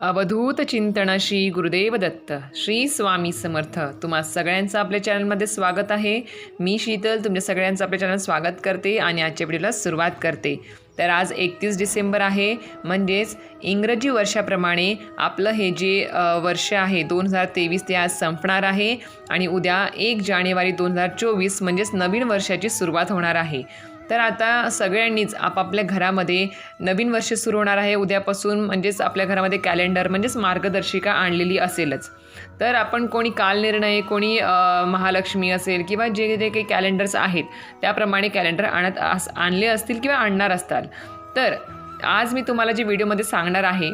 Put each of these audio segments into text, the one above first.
अवधूत चिंतन श्री गुरुदेव दत्त श्री स्वामी समर्थ. तुम्हा सगळ्यांचं आपल्या चॅनलमध्ये स्वागत आहे. मी शीतल तुमच्या सगळ्यांचं आपल्या चॅनल स्वागत करते आणि आजच्या व्हिडिओला सुरुवात करते. तर आज एकतीस डिसेंबर आहे. म्हणजेच इंग्रजी वर्षाप्रमाणे आपलं हे जे वर्ष आहे दोन हजार तेवीस ते आज संपणार आहे. आणि उद्या एक जानेवारी दोन हजार चोवीस म्हणजेच नवीन वर्षाची सुरुवात होणार आहे. तर आता सगळ्यांनीच आपापल्या घरामध्ये नवीन वर्ष सुरू होणार आहे. उद्यापासून म्हणजेच आपल्या घरामध्ये कॅलेंडर म्हणजेच मार्गदर्शिका आणलेली असेलच. तर आपण कोणी कालनिर्णय कोणी महालक्ष्मी असेल किंवा जे जे काही कॅलेंडर्स आहेत त्याप्रमाणे कॅलेंडर आणत अस आणले असतील किंवा आणणार असताल. तर आज मी तुम्हाला जे व्हिडिओमध्ये सांगणार आहे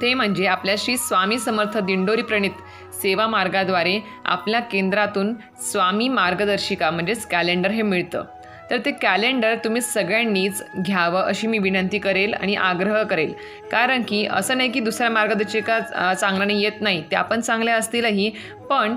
ते म्हणजे आपल्या श्री स्वामी समर्थ दिंडोरी प्रणित सेवा मार्गाद्वारे आपल्या केंद्रातून स्वामी मार्गदर्शिका म्हणजेच कॅलेंडर हे मिळतं. तर ते कॅलेंडर तुम्ही सगळ्यांनीच घ्यावं अशी मी विनंती करेल आणि आग्रह करेल. कारण की असं नाही की दुसऱ्या मार्गदर्शिका चांगल्याने येत नाही. त्या पण चांगल्या असतीलही. पण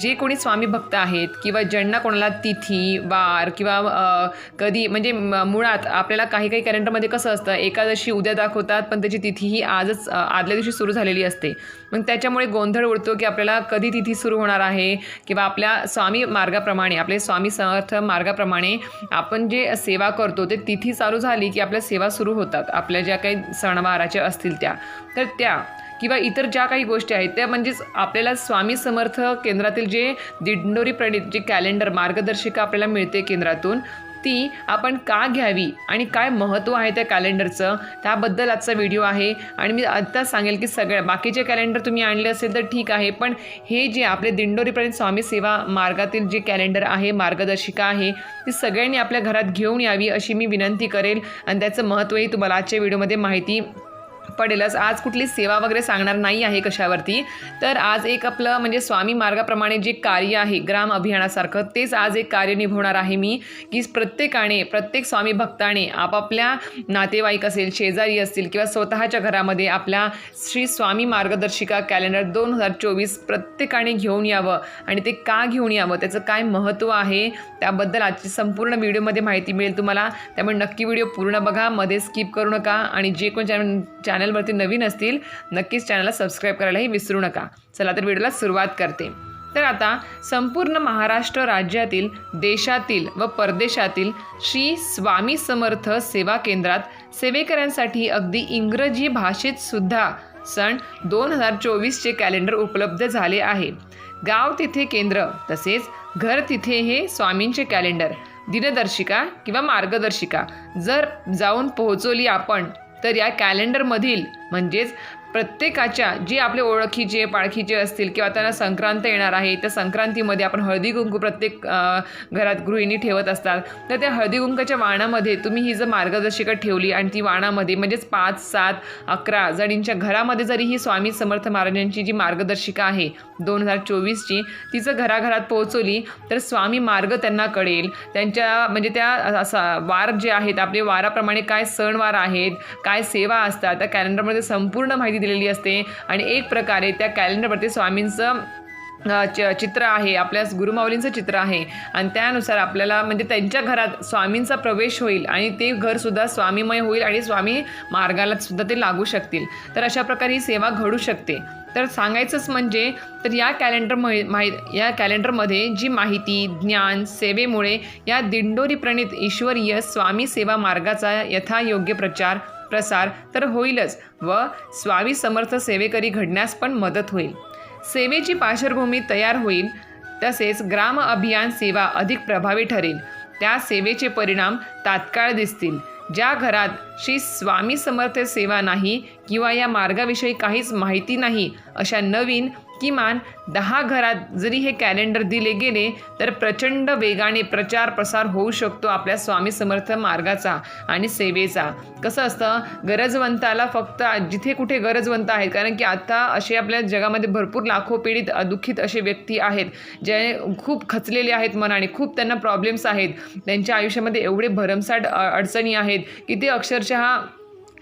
जे कोणी स्वामी भक्त आहेत किंवा ज्यांना कोणाला तिथी वार किंवा कधी म्हणजे म- मुळात आपल्याला काही काही कॅलेंडरमध्ये कसं असतं एकादशी उद्या दाखवतात पण त्याची तिथी ही आजच आदल्या दिवशी सुरू झालेली असते. मग त्याच्यामुळे गोंधळ उडतो की आपल्याला कधी तिथी सुरू होणार आहे किंवा आपल्या स्वामी मार्गाप्रमाणे आपले स्वामी समर्थ मार्गाप्रमाणे आपण जे सेवा करतो ते तिथी चालू झाली की आपल्या सेवा सुरू होतात. आपल्या ज्या काही सणवाराच्या असतील त्या. तर त्या किंवा इतर ज्या काही गोष्टी आहेत त्या म्हणजेच आपल्याला स्वामी समर्थ केंद्रातील जे दिंडोरी प्रणित जे कॅलेंडर मार्गदर्शिका आपल्याला मिळते केंद्रातून ती आपण का घ्यावी आणि काय महत्त्व आहे त्या कॅलेंडरचं त्याबद्दल आजचा व्हिडिओ आहे. आणि मी आत्ता सांगेल की सगळ्या बाकीचे कॅलेंडर तुम्ही आणले असेल तर ठीक आहे पण हे जे आपले दिंडोरीपर्यंत स्वामी सेवा मार्गातील जे कॅलेंडर आहे मार्गदर्शिका आहे ती सगळ्यांनी आपल्या घरात घेऊन यावी अशी मी विनंती करेल. आणि त्याचं महत्त्वही तुम्हाला आजच्या व्हिडिओमध्ये माहिती पडेलच. आज कुठली सेवा वगैरे सांगणार नाही आहे कशावरती. तर आज एक आपलं म्हणजे स्वामी मार्गाप्रमाणे जे कार्य आहे ग्राम अभियानासारखं तेच आज एक कार्य निभवणार आहे मी. की प्रत्येकाने प्रत्येक स्वामी भक्ताने आपापल्या नातेवाईक असेल शेजारी असतील किंवा स्वतःच्या घरामध्ये आपल्या श्री स्वामी मार्गदर्शिका कॅलेंडर दोन हजार चोवीस प्रत्येकाने घेऊन यावं आणि ते का घेऊन यावं त्याचं काय महत्त्व आहे त्याबद्दल आजची संपूर्ण व्हिडिओमध्ये माहिती मिळेल तुम्हाला. त्यामुळे नक्की व्हिडिओ पूर्ण बघा मध्ये स्किप करू नका आणि जे कोण चॅनल चॅनलवरती नवीन असतील नक्कीच चॅनलला सबस्क्राईब करायलाही विसरू नका. चला तर व्हिडिओला सुरुवात करते. तर आता संपूर्ण महाराष्ट्र राज्यातील देशातील व परदेशातील श्री स्वामी समर्थ सेवा केंद्रात सेवेकऱ्यांसाठी अगदी इंग्रजी भाषेत सुद्धा सण दोन हजार चोवीसचे कॅलेंडर उपलब्ध झाले आहे. गाव तिथे केंद्र तसेच घर तिथे हे स्वामींचे कॅलेंडर दिनदर्शिका किंवा मार्गदर्शिका. जर जाऊन पोहोचवली आपण तर या कॅलेंडरमधील म्हणजेच प्रत्येकाच्या जे आपले ओळखीचे पाळखीचे असतील किंवा त्यांना संक्रांत येणार आहे त्या संक्रांतीमध्ये आपण हळदी कुंकू प्रत्येक घरात गृहिणी ठेवत असतात. तर त्या हळदी कुंकाच्या वाणामध्ये तुम्ही ही जर मार्गदर्शिका ठेवली आणि ती वाणामध्ये म्हणजेच पाच सात अकरा जणींच्या घरामध्ये जरी ही स्वामी समर्थ महाराजांची जी मार्गदर्शिका आहे दोन हजार चोवीसची तिचं घराघरात पोहोचवली तर स्वामी मार्ग त्यांना कळेल. त्यांच्या म्हणजे त्या असा वार जे आहेत आपले वाराप्रमाणे काय सणवार आहेत काय सेवा असतात त्या कॅलेंडरमध्ये संपूर्ण माहिती दिलेली असते. आणि एक प्रकारे त्या कॅलेंडरवरती स्वामींचं च चित्र आहे. आपल्या गुरुमाऊलींचं चित्र आहे. आणि त्यानुसार आपल्याला म्हणजे त्यांच्या घरात स्वामींचा प्रवेश होईल आणि ते घरसुद्धा स्वामीमय होईल आणि स्वामी मार्गाला सुद्धा ते लागू शकतील. तर अशा प्रकारे ही सेवा घडू शकते. तर सांगायचंच म्हणजे तर या कॅलेंडर माहि या कॅलेंडरमध्ये जी माहिती ज्ञान सेवेमुळे या दिंडोरी प्रणित ईश्वरीय स्वामी सेवा मार्गाचा यथायोग्य प्रचार प्रसार तर होईलच व स्वामी समर्थ सेवेकरी घडण्यास पण मदत होईल. सेवेची पार्श्वभूमी तयार होईल तसेच ग्राम अभियान सेवा अधिक प्रभावी ठरेल. त्या सेवेचे परिणाम तात्काळ दिसतील. ज्या घरात श्री स्वामी समर्थ सेवा नाही किंवा या मार्गाविषयी काहीच माहिती नाही अशा नवीन किमान दहा घरात जरी हे कॅलेंडर दिले गेले तर प्रचंड वेगाने प्रचार प्रसार होऊ शकतो आपल्या स्वामी समर्थ मार्गाचा आणि सेवेचा. कसं असतं? गरजवंताला फक्त जिथे कुठे गरजवंत आहेत कारण की आता असे आपल्या जगामध्ये भरपूर लाखो पीडित दुःखित असे व्यक्ती आहेत जे खूप खचलेले आहेत मनाने खूप त्यांना प्रॉब्लेम्स आहेत. त्यांच्या आयुष्यामध्ये एवढे भरमसाठ अडचणी आहेत की ते अक्षरशः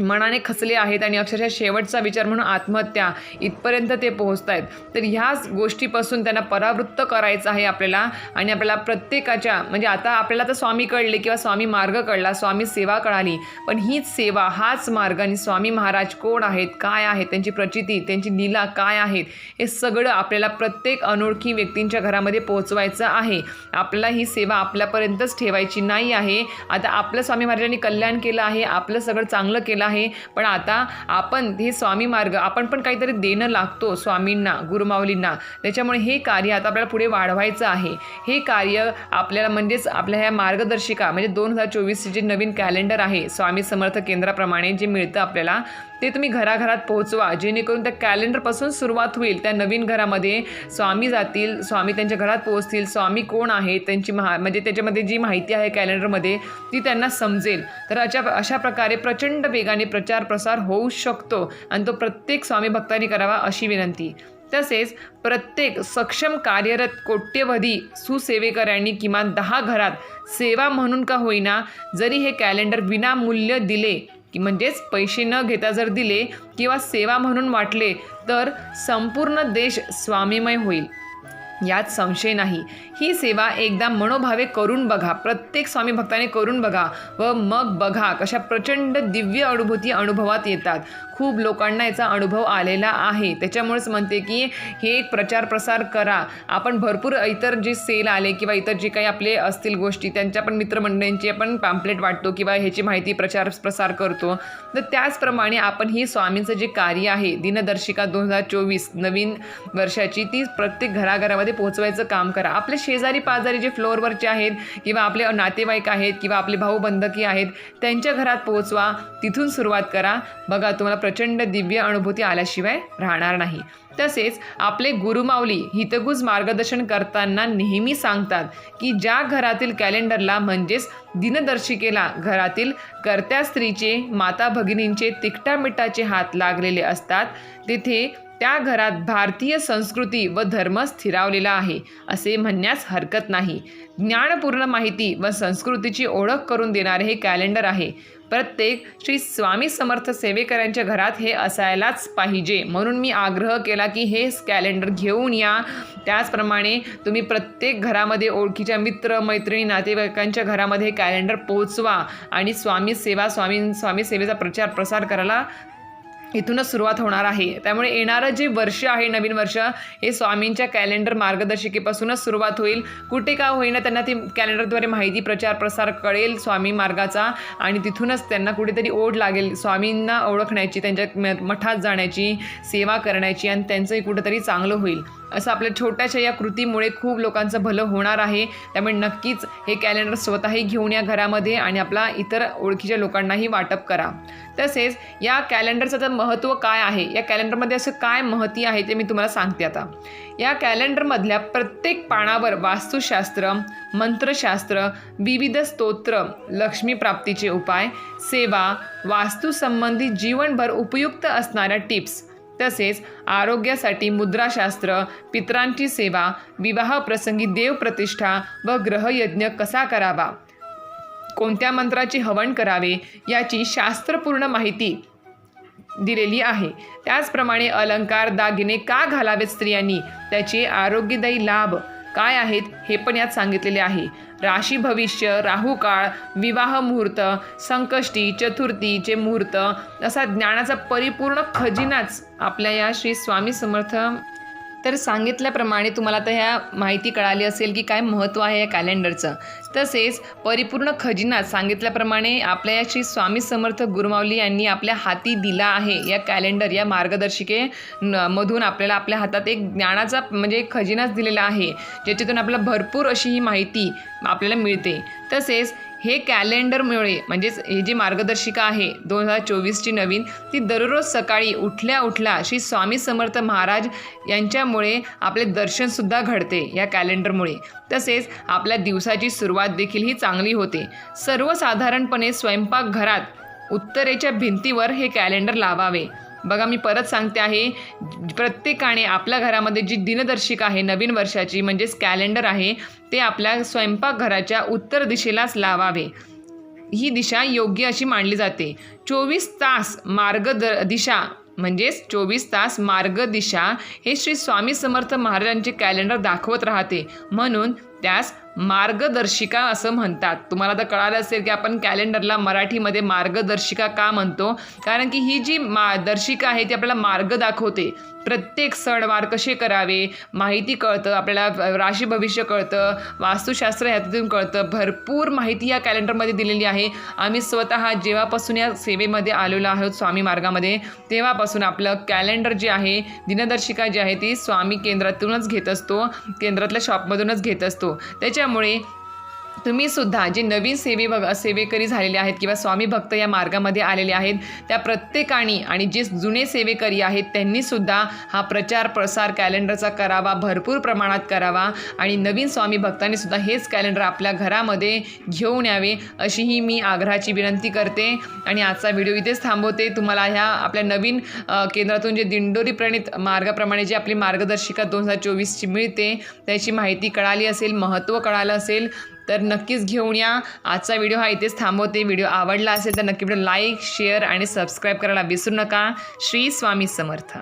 मनाने खचले आहेत आणि अक्षरशः शेवटचा विचार म्हणून आत्महत्या इथपर्यंत ते पोहोचत आहेत तर ह्याच गोष्टीपासून त्यांना परावृत्त करायचं आहे आपल्याला आणि आपल्याला प्रत्येकाच्या म्हणजे आता आपल्याला तर स्वामी कळले किंवा स्वामी मार्ग कळला स्वामी सेवा कळाली. पण हीच सेवा हाच मार्ग आणि स्वामी महाराज कोण आहेत काय आहेत त्यांची प्रचिती त्यांची लीला काय आहेत हे सगळं आपल्याला प्रत्येक अनोळखी व्यक्तींच्या घरामध्ये पोहोचवायचं आहे. आपल्याला ही सेवा आपल्यापर्यंतच ठेवायची नाही आहे. आता आपलं स्वामी महाराजांनी कल्याण केलं आहे आपलं सगळं चांगलं केलं आहे. पण आता आपण हे स्वामी मार्ग आपण पण काहीतरी देणं लागतो स्वामींना गुरुमाऊलींना. त्याच्यामुळे हे कार्य आता आपल्याला पुढे वाढवायचं आहे. हे कार्य आपल्याला म्हणजेच आपल्या ह्या मार्गदर्शिका म्हणजे दोन हजार चोवीसचे जे नवीन कॅलेंडर आहे स्वामी समर्थ केंद्राप्रमाणे जे मिळतं आपल्याला ते तुम्ही घराघरात पोहोचवा. जेणेकरून त्या कॅलेंडरपासून सुरुवात होईल. त्या नवीन घरामध्ये स्वामी जातील स्वामी त्यांच्या घरात पोहोचतील स्वामी कोण आहे त्यांची महा म्हणजे त्याच्यामध्ये जी माहिती आहे कॅलेंडरमध्ये ती त्यांना समजेल. तर अशा अशा प्रकारे प्रचंड वेगाने प्रचार प्रसार होऊ शकतो आणि तो प्रत्येक स्वामी भक्तांनी करावा अशी विनंती. तसेच प्रत्येक सक्षम कार्यरत कोट्यवधी सुसेवेकऱ्यांनी किमान दहा घरात सेवा म्हणून का होईना जरी हे कॅलेंडर विनामूल्य दिले की म्हणजेच पैसे न घेता जर दिले किंवा सेवा म्हणून वाटले तर संपूर्ण देश स्वामीमय होईल. यात संशय नाही. ही सेवा एकदा मनोभावे करून बघा. प्रत्येक स्वामी भक्ताने करून बघा व मग बघा कशा प्रचंड दिव्य अनुभूती अनुभवात येतात. खूप लोकांना याचा अनुभव आलेला आहे. त्याच्यामुळेच म्हणते की हे एक प्रचार प्रसार करा. आपण भरपूर इतर जे सेल आले किंवा इतर जे काही आपले असतील गोष्टी त्यांच्या पण मित्रमंडळींची आपण पॅम्पलेट वाटतो किंवा ह्याची माहिती प्रचार प्रसार करतो. तर त्याचप्रमाणे आपण ही स्वामींचं जे कार्य आहे दिनदर्शिका दोन हजार चोवीस नवीन वर्षाची ती प्रत्येक घराघरामध्ये पोहोचवायचं काम करा. आपले शेजारी पाजारी जे फ्लोअरवरचे आहेत किंवा आपले नातेवाईक आहेत किंवा आपले भाऊ बंधकी आहेत त्यांच्या घरात पोहोचवा. तिथून सुरुवात करा. बघा तुम्हाला प्रचंड दिव्य अनुभूती आल्याशिवाय राहणार नाही. तसेच आपले गुरुमाऊली हितगुज मार्गदर्शन करताना नेहमी सांगतात की ज्या घरातील कॅलेंडरला म्हणजेच दिनदर्शिकेला घरातील कर्त्या स्त्रीचे माता भगिनींचे तिकटा मिठाचे हात लागलेले असतात तिथे त्या घरात भारतीय संस्कृती व धर्म स्थिरावलेला आहे असे म्हणण्यास हरकत नाही. ज्ञानपूर्ण माहिती व संस्कृतीची ओळख करून देणारे हे कॅलेंडर आहे. प्रत्येक श्री स्वामी समर्थ सेवेकरांच्या घरात हे असायलाच पाहिजे. म्हणून मी आग्रह केला की हे कॅलेंडर घेऊन या. त्याचप्रमाणे तुम्ही प्रत्येक घरामध्ये ओळखीच्या मित्र मैत्रिणी नातेवाईकांच्या घरामध्ये हे कॅलेंडर पोचवा आणि स्वामी सेवा स्वामी स्वामी सेवेचा प्रचार प्रसार करायला इथूनच सुरुवात होणार आहे. त्यामुळे येणारं जे वर्ष आहे नवीन वर्ष हे स्वामींच्या कॅलेंडर मार्गदर्शिकेपासूनच सुरुवात होईल. कुठे का होईना त्यांना ती कॅलेंडरद्वारे माहिती प्रचार प्रसार कळेल स्वामी मार्गाचा आणि तिथूनच त्यांना कुठेतरी ओढ लागेल. स्वामींना ओळखण्याची त्यांच्या म- मठात जाण्याची सेवा करण्याची आणि त्यांचंही कुठंतरी चांगलं होईल. असं आपल्या छोट्याशा या कृतीमुळे खूप लोकांचं भलं होणार आहे. त्यामुळे नक्कीच हे कॅलेंडर स्वतःही घेऊन या घरामध्ये आणि आपला इतर ओळखीच्या लोकांनाही वाटप करा. तसेच या कॅलेंडरचं तर महत्त्व काय आहे? या कॅलेंडरमध्ये असं काय महती आहे ते मी तुम्हाला सांगते आता. या कॅलेंडरमधल्या प्रत्येक पानावर वास्तुशास्त्र मंत्रशास्त्र विविध स्तोत्र लक्ष्मी प्राप्तीचे उपाय सेवा वास्तुसंबंधी जीवनभर उपयुक्त असणाऱ्या टिप्स तसेच आरोग्यासाठी मुद्राशास्त्र पितरांची सेवा विवाह प्रसंगी देवप्रतिष्ठा व ग्रहयज्ञ कसा करावा? कोणत्या मंत्राचे हवन करावे याची शास्त्रपूर्ण माहिती दिलेली आहे. त्याचप्रमाणे अलंकार दागिने का घालावेत स्त्रियांनी? त्याचे आरोग्यदायी लाभ काय आहेत हे पण यात सांगितलेले आहे. राशी भविष्य राहुकाळ विवाह मुहूर्त संकष्टी चतुर्थीचे मुहूर्त असा ज्ञानाचा परिपूर्ण खजिनाच आपल्या या श्री स्वामी समर्थ तर सांगितल्याप्रमाणे तुम्हाला आता ह्या माहिती कळाली असेल की काय महत्त्व आहे या कॅलेंडरचं तसेच परिपूर्ण खजिना सांगितल्याप्रमाणे आपल्या या श्री स्वामी समर्थ गुरुमावली यांनी आपल्या हाती दिला आहे या कॅलेंडर या मार्गदर्शिके मधून आपल्याला आपल्या हातात एक ज्ञानाचा म्हणजे खजिनाच दिलेला आहे ज्याच्यातून आपल्याला भरपूर अशी ही माहिती आपल्याला मिळते. तसेच हे कॅलेंडरमुळे म्हणजेच हे जी मार्गदर्शिका आहे दोन हजार चोवीसची नवीन ती दररोज सकाळी उठल्या उठल्या श्री स्वामी समर्थ महाराज यांच्यामुळे आपले दर्शनसुद्धा घडते या कॅलेंडरमुळे तसेच आपल्या दिवसाची सुरुवात देखील ही चांगली होते. सर्वसाधारणपणे स्वयंपाकघरात उत्तरेच्या भिंतीवर हे कॅलेंडर लावावे. बघा मी परत सांगते आहे प्रत्येकाने आपल्या घरामध्ये जी दिनदर्शिका आहे नवीन वर्षाची म्हणजेच कॅलेंडर आहे ते आपल्या स्वयंपाकघराच्या उत्तर दिशेलाच लावावे. ही दिशा योग्य अशी मानली जाते. चोवीस तास मार्गद दिशा म्हणजेच चोवीस तास मार्गदिशा हे श्री स्वामी समर्थ महाराजांचे कॅलेंडर दाखवत राहते. म्हणून त्यास मार्गदर्शिका असं म्हणतात. तुम्हाला तर कळालं असेल की आपण कॅलेंडरला मराठीमध्ये मार्गदर्शिका का म्हणतो? कारण की ही जी मा दर्शिका आहे ती आपल्याला मार्ग दाखवते. प्रत्येक सणवार कसे करावे? माहिती कळतं आपल्याला राशी भविष्य कळतं वास्तुशास्त्र ह्यातून कळतं. भरपूर माहिती या कॅलेंडरमध्ये दिलेली आहे. आम्ही स्वतः जेव्हापासून या सेवेमध्ये आलेलो आहोत स्वामी मार्गामध्ये तेव्हापासून आपलं कॅलेंडर जे आहे दिनदर्शिका जी आहे ती स्वामी केंद्रातूनच घेत असतो केंद्रातल्या शॉपमधूनच घेत असतो. त्याच्यामुळे तुम्ही सुद्धा जे नवीन सेवे बघ सेवेकरी झालेले आहेत किंवा स्वामी भक्त या मार्गामध्ये आलेले आहेत त्या प्रत्येकाने आणि जे जुने सेवेकरी आहेत त्यांनी सुद्धा हा प्रचार प्रसार कॅलेंडरचा करावा भरपूर प्रमाणात करावा आणि नवीन स्वामी भक्तांनी सुद्धा हेच कॅलेंडर आपल्या घरामध्ये घेऊन यावे अशीही मी आग्रहाची विनंती करते. आणि आजचा व्हिडिओ इथेच थांबवते. तुम्हाला ह्या आपल्या नवीन केंद्रातून जे दिंडोरी प्रणित मार्गाप्रमाणे जी आपली मार्गदर्शिका दोन हजार चोवीसची मिळते त्याची माहिती कळाली असेल महत्त्व कळालं असेल तर नक्कीच घेऊन या. आजचा व्हिडिओ हा इथेच थांबवते. व्हिडिओ आवडला असेल तर नक्की व्हिडिओ लाईक शेअर आणि सबस्क्राईब करायला विसरू नका. श्री स्वामी समर्थ.